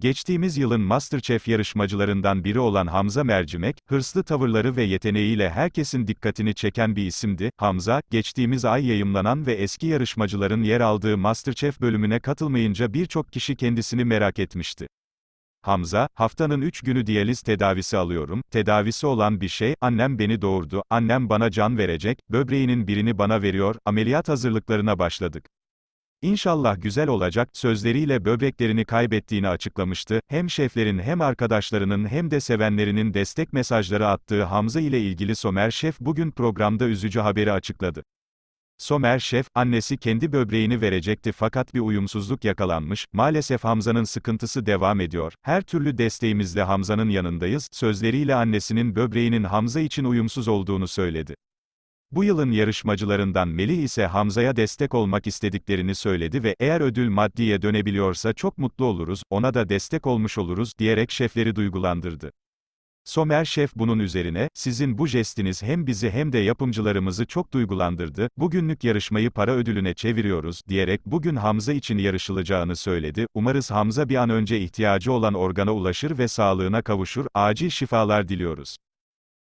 Geçtiğimiz yılın MasterChef yarışmacılarından biri olan Hamza Mercimek, hırslı tavırları ve yeteneğiyle herkesin dikkatini çeken bir isimdi. Hamza, geçtiğimiz ay yayımlanan ve eski yarışmacıların yer aldığı MasterChef bölümüne katılmayınca birçok kişi kendisini merak etmişti. Hamza, haftanın 3 günü diyaliz tedavisi alıyorum, tedavisi olan bir şey, annem beni doğurdu, annem bana can verecek, böbreğinin birini bana veriyor, ameliyat hazırlıklarına başladık. İnşallah güzel olacak, sözleriyle böbreklerini kaybettiğini açıklamıştı, hem şeflerin hem arkadaşlarının hem de sevenlerinin destek mesajları attığı Hamza ile ilgili Somer Şef bugün programda üzücü haberi açıkladı. Somer Şef, annesi kendi böbreğini verecekti fakat bir uyumsuzluk yakalanmış, maalesef Hamza'nın sıkıntısı devam ediyor, her türlü desteğimizle Hamza'nın yanındayız, sözleriyle annesinin böbreğinin Hamza için uyumsuz olduğunu söyledi. Bu yılın yarışmacılarından Melih ise Hamza'ya destek olmak istediklerini söyledi ve eğer ödül maddiye dönebiliyorsa çok mutlu oluruz, ona da destek olmuş oluruz diyerek şefleri duygulandırdı. Somer Şef bunun üzerine, sizin bu jestiniz hem bizi hem de yapımcılarımızı çok duygulandırdı, bugünlük yarışmayı para ödülüne çeviriyoruz, diyerek bugün Hamza için yarışılacağını söyledi, umarız Hamza bir an önce ihtiyacı olan organa ulaşır ve sağlığına kavuşur, acil şifalar diliyoruz.